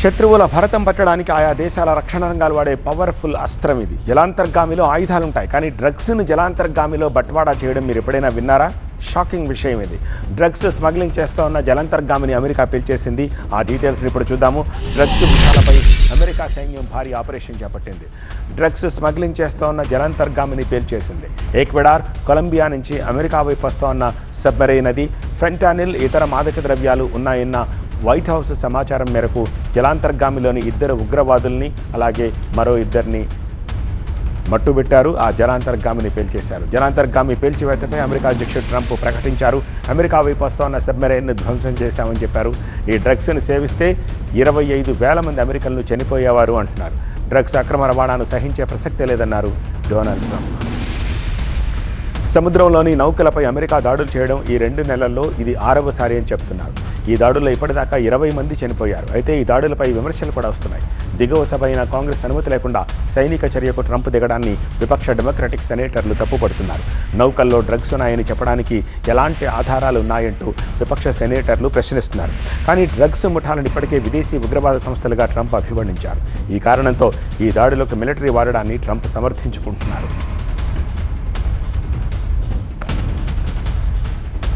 శత్రువుల భరతం పట్టడానికి ఆయా దేశాల రక్షణ రంగాలు వాడే పవర్ఫుల్ అస్త్రం ఇది. జలాంతర్గామిలో ఆయుధాలు ఉంటాయి కానీ డ్రగ్స్ను జలాంతర్గామిలో బట్వాడా చేయడం మీరు ఎప్పుడైనా విన్నారా? షాకింగ్ విషయం ఇది. డ్రగ్స్ స్మగ్లింగ్ చేస్తూ ఉన్న జలాంతర్గామిని అమెరికా పిలిచేసింది. ఆ డీటెయిల్స్ ఇప్పుడు చూద్దాము. డ్రగ్స్ ముఠాలపై అమెరికా సైన్యం భారీ ఆపరేషన్ చేపట్టింది. డ్రగ్స్ స్మగ్లింగ్ చేస్తూ ఉన్న జలాంతర్గామిని పేల్చేసింది. ఏక్వెడార్ కొలంబియా నుంచి అమెరికా వైపు వస్తూ ఉన్న సబ్మరైన్ నది ఫెంటానిల్ ఇతర మాదక ద్రవ్యాలు ఉన్నాయన్న వైట్ హౌస్ సమాచారం మేరకు జలాంతర్గామిలోని ఇద్దరు ఉగ్రవాదుల్ని అలాగే మరో ఇద్దరిని మట్టుబెట్టారు. ఆ జలాంతర్గామిని పేల్చేశారు. జలాంతర్గామి పేల్చివేతపై అమెరికా అధ్యక్షుడు ట్రంప్ ప్రకటించారు. అమెరికా వైపు వస్తున్న సబ్మెరైన్ను ధ్వంసం చేశామని చెప్పారు. ఈ డ్రగ్స్ను సేవిస్తే ఇరవై ఐదు వేల మంది అమెరికన్లు చనిపోయేవారు అంటున్నారు. డ్రగ్స్ అక్రమ రవాణాను సహించే ప్రసక్తే లేదన్నారు డొనాల్డ్ ట్రంప్. సముద్రంలోని నౌకలపై అమెరికా దాడులు చేయడం ఈ రెండు నెలల్లో ఇది ఆరవసారి అని చెప్తున్నారు. ఈ దాడుల్లో ఇప్పటిదాకా ఇరవై మంది చనిపోయారు. అయితే ఈ దాడులపై విమర్శలు కూడా వస్తున్నాయి. దిగువ సభ అయిన కాంగ్రెస్ అనుమతి లేకుండా సైనిక చర్యకు ట్రంప్ దిగడాన్ని విపక్ష డెమోక్రటిక్ సెనేటర్లు తప్పుపడుతున్నారు. నౌకల్లో డ్రగ్స్ ఉన్నాయని చెప్పడానికి ఎలాంటి ఆధారాలు ఉన్నాయంటూ విపక్ష సెనేటర్లు ప్రశ్నిస్తున్నారు. కానీ డ్రగ్స్ ముఠాలను ఇప్పటికే విదేశీ ఉగ్రవాద సంస్థలుగా ట్రంప్ అభివర్ణించారు. ఈ కారణంతో ఈ దాడులకు మిలిటరీ వాడడాన్ని ట్రంప్ సమర్థించుకుంటున్నారు.